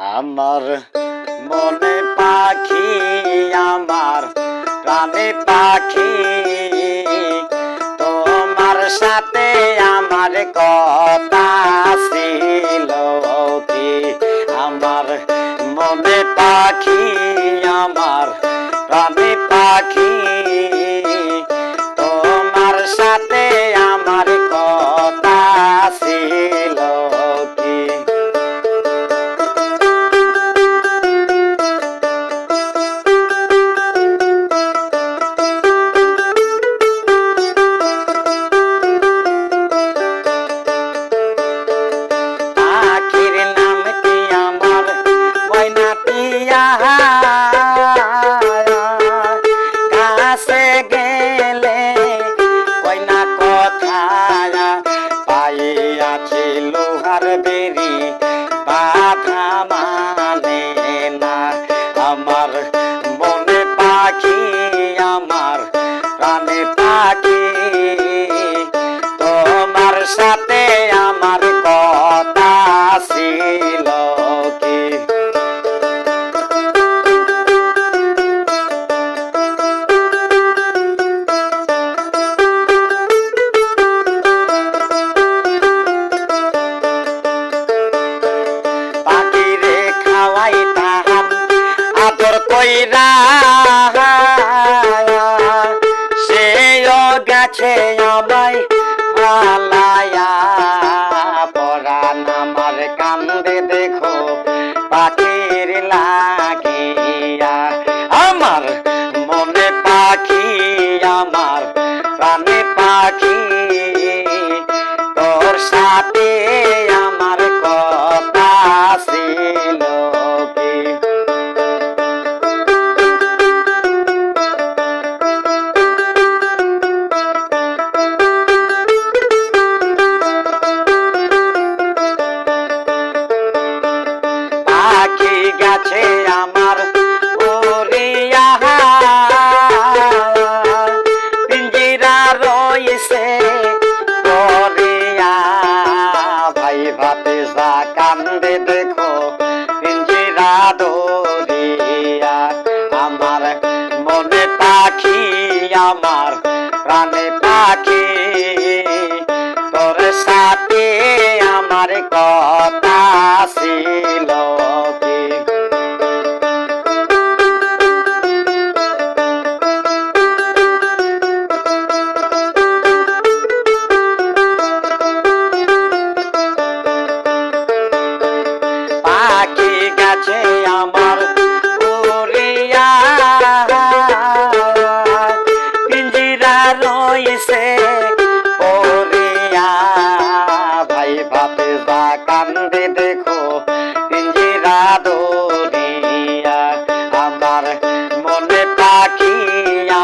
আমার মনে পাখি, আমার প্রাণে পাখি। তোমার সাথে আমার কথা ছিল কি? আমার মনে পাখি লোহার কইরা সেও গেছে আমায় পালায়া। পরাণ আমার কান্দে দেখো পাখির লাগিয়া। আমার মনে পাখি, আমার প্রাণে গেছে আমার পিঞ্জিরা পরিয়া ভাই ভাতে কান্দে দেখো, পিঞ্জিরা দরিয়া। আমার মনে পাখি, আমার প্রাণে পাখি। তোর সাথে আমার কথা কান্দে দেখো ইঞ্জিরা দরিয়া আমার মনে পাখি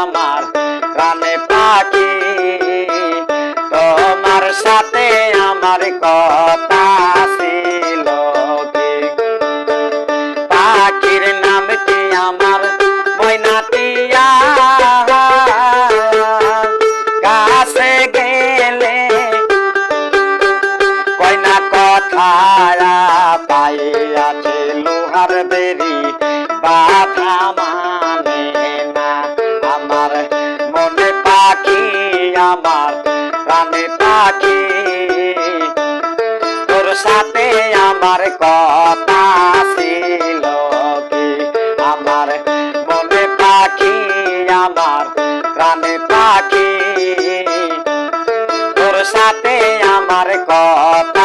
আমার প্রাণে পাখি। তোমার সাথে আমার কথা আমার বেরি বাধা মানে না। আমার মনে পাখি, আমার প্রাণে পাখি। তোর সাথে আমার কথা ছিল আমার মনে পাখি, আমার প্রাণে পাখি। তোর সাথে আমার কথা